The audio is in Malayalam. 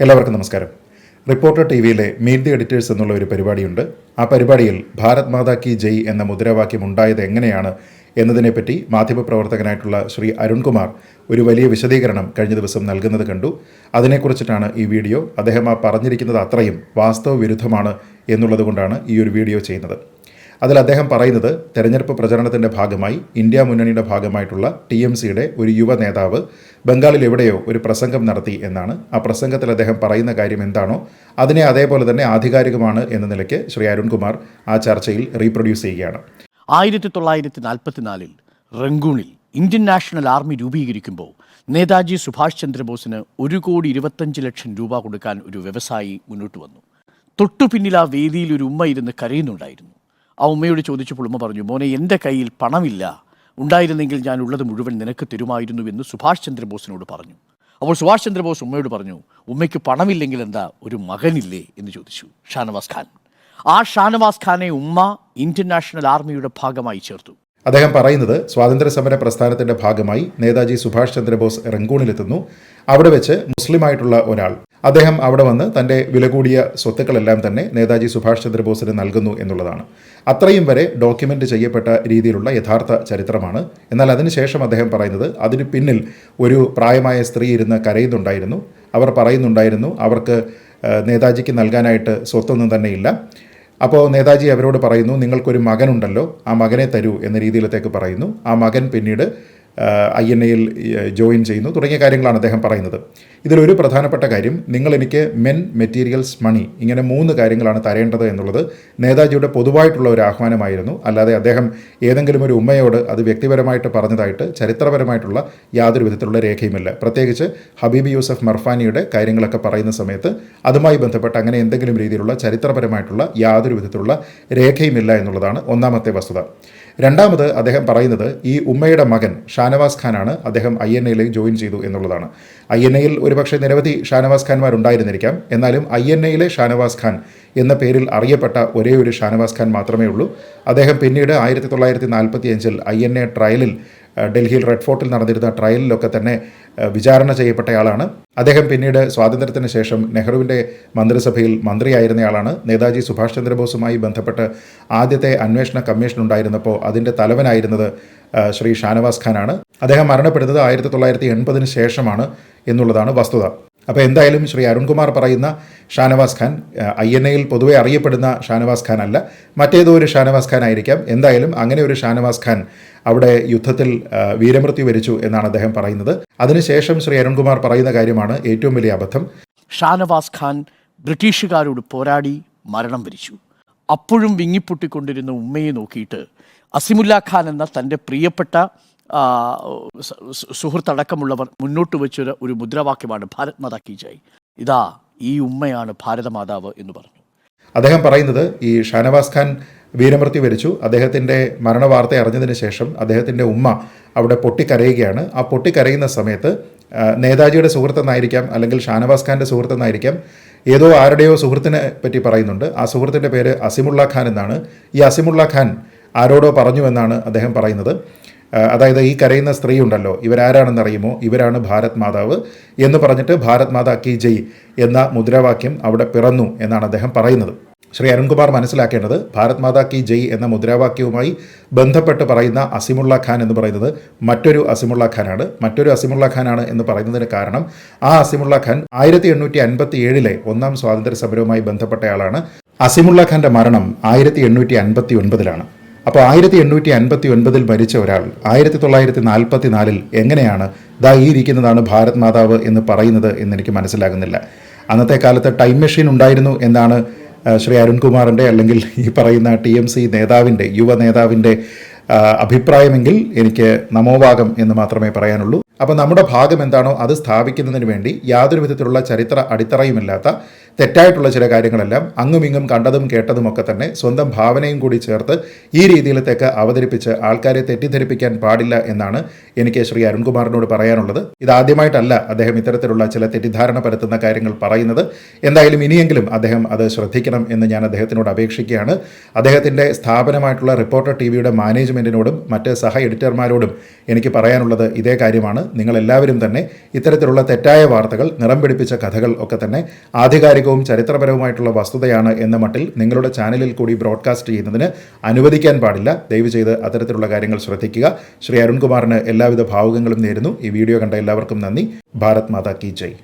എല്ലാവർക്കും നമസ്കാരം. റിപ്പോർട്ടർ ടി വിയിലെ മീറ്റ് ദി എഡിറ്റേഴ്സ് എന്നുള്ള ഒരു പരിപാടിയുണ്ട്. ആ പരിപാടിയിൽ ഭാരത് മാതാ കി ജയ് എന്ന മുദ്രാവാക്യം ഉണ്ടായത് എങ്ങനെയാണ് എന്നതിനെപ്പറ്റി മാധ്യമപ്രവർത്തകനായിട്ടുള്ള ശ്രീ അരുൺകുമാർ ഒരു വലിയ വിശദീകരണം കഴിഞ്ഞ ദിവസം നൽകുന്നത് കണ്ടു. അതിനെക്കുറിച്ചിട്ടാണ് ഈ വീഡിയോ. അദ്ദേഹം ആ പറഞ്ഞിരിക്കുന്നത് അത്രയും വാസ്തവ വിരുദ്ധമാണ് എന്നുള്ളതുകൊണ്ടാണ് ഈ ഒരു വീഡിയോ ചെയ്യുന്നത്. അതിൽ അദ്ദേഹം പറയുന്നത് തെരഞ്ഞെടുപ്പ് പ്രചരണത്തിന്റെ ഭാഗമായി ഇന്ത്യ മുന്നണിയുടെ ഭാഗമായിട്ടുള്ള ടി എം സിയുടെ ഒരു യുവ നേതാവ് ബംഗാളിൽ എവിടെയോ ഒരു പ്രസംഗം നടത്തി എന്നാണ്. ആ പ്രസംഗത്തിൽ അദ്ദേഹം പറയുന്ന കാര്യം എന്താണോ അതിനെ അതേപോലെ തന്നെ ആധികാരികമാണ് എന്ന നിലയ്ക്ക് ശ്രീ അരുൺകുമാർ ആ ചർച്ചയിൽ റീപ്രൊഡ്യൂസ് ചെയ്യുകയാണ്. ആയിരത്തി തൊള്ളായിരത്തി നാൽപ്പത്തിനാലിൽ റംഗൂണിൽ ഇന്ത്യൻ നാഷണൽ ആർമി രൂപീകരിക്കുമ്പോൾ നേതാജി സുഭാഷ് ചന്ദ്രബോസിന് ഒരു കോടി ഇരുപത്തഞ്ച് ലക്ഷം രൂപ കൊടുക്കാൻ ഒരു വ്യവസായി മുന്നോട്ട് വന്നു. തൊട്ടു പിന്നിൽ ആ വേദിയിൽ ഒരു ഉമ്മ ഇരുന്ന് കരയുന്നുണ്ടായിരുന്നു. ആ ഉമ്മയോട് ചോദിച്ചപ്പോൾ ഉമ്മ പറഞ്ഞു മോനെ എന്റെ കയ്യിൽ പണമില്ല. ഉണ്ടായിരുന്നെങ്കിൽ ഞാൻ ഉള്ളത് മുഴുവൻ നിനക്ക് തരുമായിരുന്നു എന്ന് സുഭാഷ് ചന്ദ്രബോസിനോട് പറഞ്ഞു. അപ്പോൾ സുഭാഷ് ചന്ദ്രബോസ് ഉമ്മയോട് പറഞ്ഞു ഉമ്മയ്ക്ക് പണമില്ലെങ്കിൽ എന്താ ഒരു മകനില്ലേ? എന്ന് ചോദിച്ചു ഷാനവാസ് ഖാൻ. ആ ഷാനവാസ് ഖാനെ ഉമ്മ ഇന്ത്യൻ നാഷണൽ ആർമിയുടെ ഭാഗമായി ചേർത്തു. അദ്ദേഹം പറയുന്നത് സ്വാതന്ത്ര്യ സമര പ്രസ്ഥാനത്തിന്റെ ഭാഗമായി നേതാജി സുഭാഷ് ചന്ദ്രബോസ് റംഗൂണിലെത്തുന്നു അവിടെ വെച്ച് മുസ്ലിമായിട്ടുള്ള ഒരാൾ. അദ്ദേഹം അവിടെ വന്ന് തന്റെ വില കൂടിയ സ്വത്തുക്കളെല്ലാം തന്നെ നേതാജി സുഭാഷ് ചന്ദ്രബോസിന് നൽകുന്നു എന്നുള്ളതാണ്. അത്രയും വരെ ഡോക്യുമെന്റ് ചെയ്യപ്പെട്ട രീതിയിലുള്ള യഥാർത്ഥ ചരിത്രമാണ്. എന്നാൽ അതിനുശേഷം അദ്ദേഹം പറയുന്നത് അതിന് പിന്നിൽ ഒരു പ്രായമായ സ്ത്രീ ഇരുന്ന് കരയുന്നുണ്ടായിരുന്നു. അവർ പറയുന്നുണ്ടായിരുന്നു അവർക്ക് നേതാജിക്ക് നൽകാനായിട്ട് സ്വത്തൊന്നും തന്നെ ഇല്ല. അപ്പോൾ നേതാജി അവരോട് പറയുന്നു നിങ്ങൾക്കൊരു മകനുണ്ടല്ലോ ആ മകനെ തരൂ എന്ന രീതിയിലത്തേക്ക് പറയുന്നു. ആ മകൻ പിന്നീട് ഐ എൻ എയിൽ ജോയിൻ ചെയ്യുന്നു. തുടങ്ങിയ കാര്യങ്ങളാണ് അദ്ദേഹം പറയുന്നത്. ഇതിലൊരു പ്രധാനപ്പെട്ട കാര്യം നിങ്ങൾ എനിക്ക് മെൻ മെറ്റീരിയൽസ് മണി ഇങ്ങനെ മൂന്ന് കാര്യങ്ങളാണ് തരേണ്ടത് എന്നുള്ളത് നേതാജിയുടെ പൊതുവായിട്ടുള്ള ഒരു ആഹ്വാനമായിരുന്നു. അല്ലാതെ അദ്ദേഹം ഏതെങ്കിലും ഒരു ഉമ്മയോട് അത് വ്യക്തിപരമായിട്ട് പറഞ്ഞതായിട്ട് ചരിത്രപരമായിട്ടുള്ള യാതൊരു വിധത്തിലുള്ള രേഖയുമില്ല. പ്രത്യേകിച്ച് ഹബീബ് യൂസഫ് മർഫാനിയുടെ കാര്യങ്ങളൊക്കെ പറയുന്ന സമയത്ത് അതുമായി ബന്ധപ്പെട്ട് അങ്ങനെ എന്തെങ്കിലും രീതിയിലുള്ള ചരിത്രപരമായിട്ടുള്ള യാതൊരു വിധത്തിലുള്ള രേഖയുമില്ല എന്നുള്ളതാണ് ഒന്നാമത്തെ വസ്തുത. രണ്ടാമത് അദ്ദേഹം പറയുന്നത് ഈ ഉമ്മയുടെ മകൻ ഷാനവാസ് ഖാനാണ് അദ്ദേഹം ഐ എൻ എയിലേക്ക് ജോയിൻ ചെയ്തു എന്നുള്ളതാണ്. ഐ എൻ എയിൽ ഒരുപക്ഷെ നിരവധി ഷാനവാസ് ഖാൻമാരുണ്ടായിരുന്നിരിക്കാം. എന്നാലും ഐ എൻ എയിലെ ഷാനവാസ് ഖാൻ എന്ന പേരിൽ അറിയപ്പെട്ട ഒരേ ഒരു ഷാനവാസ് ഖാൻ മാത്രമേ ഉള്ളൂ. അദ്ദേഹം പിന്നീട് ആയിരത്തി തൊള്ളായിരത്തി നാൽപ്പത്തി അഞ്ചിൽ ഐ എൻ എ ട്രയലിൽ ഡൽഹിയിൽ റെഡ് ഫോർട്ടിൽ നടന്നിരുന്ന ട്രയലിലൊക്കെ തന്നെ വിചാരണ ചെയ്യപ്പെട്ടയാളാണ്. അദ്ദേഹം പിന്നീട് സ്വാതന്ത്ര്യത്തിന് ശേഷം നെഹ്റുവിന്റെ മന്ത്രിസഭയിൽ മന്ത്രിയായിരുന്നയാളാണ്. നേതാജി സുഭാഷ് ചന്ദ്രബോസുമായി ബന്ധപ്പെട്ട് ആദ്യത്തെ അന്വേഷണ കമ്മീഷൻ ഉണ്ടായിരുന്നപ്പോൾ അതിന്റെ തലവനായിരുന്നത് ശ്രീ ഷാനവാസ് ഖാനാണ്. അദ്ദേഹം മരണപ്പെടുന്നത് ആയിരത്തി തൊള്ളായിരത്തി എൺപതിന് ശേഷമാണ് എന്നുള്ളതാണ് വസ്തുത. അപ്പോൾ എന്തായാലും ശ്രീ അരുൺകുമാർ പറയുന്ന ഷാനവാസ് ഖാൻ ഐ എൻ എയിൽ പൊതുവെ അറിയപ്പെടുന്ന ഷാനവാസ് ഖാൻ അല്ല മറ്റേതോ ഒരു ഷാനവാസ് ഖാൻ ആയിരിക്കാം എന്തായാലും അങ്ങനെ ഒരു ഷാനവാസ് ഖാൻ അവിടെ യുദ്ധത്തിൽ വീരമൃത്യു വരിച്ചു എന്നാണ് അദ്ദേഹം പറയുന്നത്. അതിനുശേഷം ശ്രീ അരുൺകുമാർ പറയുന്ന കാര്യമാണ് ഏറ്റവും വലിയ അബദ്ധം. ഷാനവാസ് ഖാൻ ബ്രിട്ടീഷുകാരോട് പോരാടി മരണം വരിച്ചു. അപ്പോഴും വിങ്ങിപ്പൊട്ടിക്കൊണ്ടിരുന്ന ഉമ്മയെ നോക്കിയിട്ട് അസിമുല്ല ഖാൻ എന്ന തന്റെ പ്രിയപ്പെട്ട സുഹൃത്തടക്കമുള്ളവർ മുന്നോട്ട് വെച്ച ഒരു മുദ്രാവാക്യമാണ് ഭാരത് മാതാ കി ജയ്. ഇതാ ഈ ഉമ്മയാണ് ഭാരതമാതാവ് എന്ന് പറഞ്ഞു. അദ്ദേഹം പറയുന്നത് ഈ ഷാനവാസ് ഖാൻ വീരമൃത്യു വരിച്ചു. അദ്ദേഹത്തിന്റെ മരണവാർത്ത അറിഞ്ഞതിന് ശേഷം അദ്ദേഹത്തിന്റെ ഉമ്മ അവിടെ പൊട്ടിക്കരയുകയാണ്. ആ പൊട്ടിക്കരയുന്ന സമയത്ത് നേതാജിയുടെ സുഹൃത്തെന്നായിരിക്കാം അല്ലെങ്കിൽ ഷാനവാസ് ഖാന്റെ സുഹൃത്തെന്നായിരിക്കാം ഏതോ ആരുടെയോ സുഹൃത്തിനെ പറ്റി പറയുന്നുണ്ട്. ആ സുഹൃത്തിന്റെ പേര് അസിമുള്ള ഖാൻ എന്നാണ്. ഈ അസിമുള്ള ഖാൻ ആരോടോ പറഞ്ഞു എന്നാണ് അദ്ദേഹം പറയുന്നത്. അതായത് ഈ കരയുന്ന സ്ത്രീ ഉണ്ടല്ലോ ഇവരാരാണെന്ന് അറിയുമോ ഇവരാണ് ഭാരത് മാതാവ് എന്ന് പറഞ്ഞിട്ട് ഭാരത് മാതാ കി ജയ് എന്ന മുദ്രാവാക്യം അവിടെ പിറന്നു എന്നാണ് അദ്ദേഹം പറയുന്നത്. ശ്രീ അരുൺകുമാർ മനസ്സിലാക്കേണ്ടത് ഭാരത് മാതാ കി ജയ് എന്ന മുദ്രാവാക്യവുമായി ബന്ധപ്പെട്ട് പറയുന്ന അസിമുള്ള ഖാൻ എന്ന് പറയുന്നത് മറ്റൊരു അസിമുള്ള ഖാനാണ്. മറ്റൊരു അസിമുള്ള ഖാനാണ് എന്ന് പറയുന്നതിന് കാരണം ആ അസിമുള്ള ഖാൻ ആയിരത്തി എണ്ണൂറ്റി അൻപത്തി ഏഴിലെ ഒന്നാം സ്വാതന്ത്ര്യ സമരവുമായി ബന്ധപ്പെട്ടയാളാണ്. അസിമുള്ള ഖാന്റെ മരണം ആയിരത്തി എണ്ണൂറ്റി അൻപത്തി ഒൻപതിലാണ് അപ്പോൾ ആയിരത്തി എണ്ണൂറ്റി അൻപത്തി ഒൻപതിൽ മരിച്ച ഒരാൾ ആയിരത്തി തൊള്ളായിരത്തി നാൽപ്പത്തി നാലിൽ എങ്ങനെയാണ് ദാ ഈ ഇരിക്കുന്നതാണ് ഭാരത് മാതാവ് എന്ന് പറയുന്നത് എന്നെനിക്ക് മനസ്സിലാകുന്നില്ല. അന്നത്തെ കാലത്ത് ടൈം മെഷീൻ ഉണ്ടായിരുന്നു എന്നാണ് ശ്രീ അരുൺകുമാറിന്റെ അല്ലെങ്കിൽ ഈ പറയുന്ന ടി എം സി നേതാവിന്റെ യുവ നേതാവിന്റെ അഭിപ്രായമെങ്കിൽ എനിക്ക് നമോഭാഗം എന്ന് മാത്രമേ പറയാനുള്ളൂ. അപ്പോൾ നമ്മുടെ ഭാഗം എന്താണോ അത് സ്ഥാപിക്കുന്നതിന് വേണ്ടി യാതൊരു വിധത്തിലുള്ള ചരിത്ര അടിത്തറയുമില്ലാത്ത തെറ്റായിട്ടുള്ള ചില കാര്യങ്ങളെല്ലാം അങ്ങും ഇങ്ങും കണ്ടതും കേട്ടതുമൊക്കെ തന്നെ സ്വന്തം ഭാവനയും കൂടി ചേർത്ത് ഈ രീതിയിലത്തേക്ക് അവതരിപ്പിച്ച് ആൾക്കാരെ തെറ്റിദ്ധരിപ്പിക്കാൻ പാടില്ല എന്നാണ് എനിക്ക് ശ്രീ അരുൺകുമാറിനോട് പറയാനുള്ളത്. ഇതാദ്യമായിട്ടല്ല അദ്ദേഹം ഇത്തരത്തിലുള്ള ചില തെറ്റിദ്ധാരണ പരത്തുന്ന കാര്യങ്ങൾ പറയുന്നത്. എന്തായാലും ഇനിയെങ്കിലും അദ്ദേഹം അത് ശ്രദ്ധിക്കണം എന്ന് ഞാൻ അദ്ദേഹത്തിനോട് അപേക്ഷിക്കുകയാണ്. അദ്ദേഹത്തിന്റെ സ്ഥാപനമായിട്ടുള്ള റിപ്പോർട്ടർ ടി വിയുടെ മാനേജ്മെന്റിനോടും മറ്റ് സഹ എഡിറ്റർമാരോടും എനിക്ക് പറയാനുള്ളത് ഇതേ കാര്യമാണ്. നിങ്ങളെല്ലാവരും തന്നെ ഇത്തരത്തിലുള്ള തെറ്റായ വാർത്തകൾ നിറം പിടിപ്പിച്ച കഥകൾ ഒക്കെ തന്നെ ആധികാരികവും ചരിത്രപരവുമായിട്ടുള്ള വസ്തുതയാണ് എന്ന മട്ടിൽ നിങ്ങളുടെ ചാനലിൽ കൂടി ബ്രോഡ്കാസ്റ്റ് ചെയ്യുന്നതിന് അനുവദിക്കാൻ പാടില്ല. ദയവ് ചെയ്ത് അത്തരത്തിലുള്ള കാര്യങ്ങൾ ശ്രദ്ധിക്കുക. ശ്രീ അരുൺകുമാറിന് എല്ലാവിധ ഭാവുകങ്ങളും നേരുന്നു. ഈ വീഡിയോ കണ്ട എല്ലാവർക്കും നന്ദി. ഭാരത് മാതാ കി ജയ്.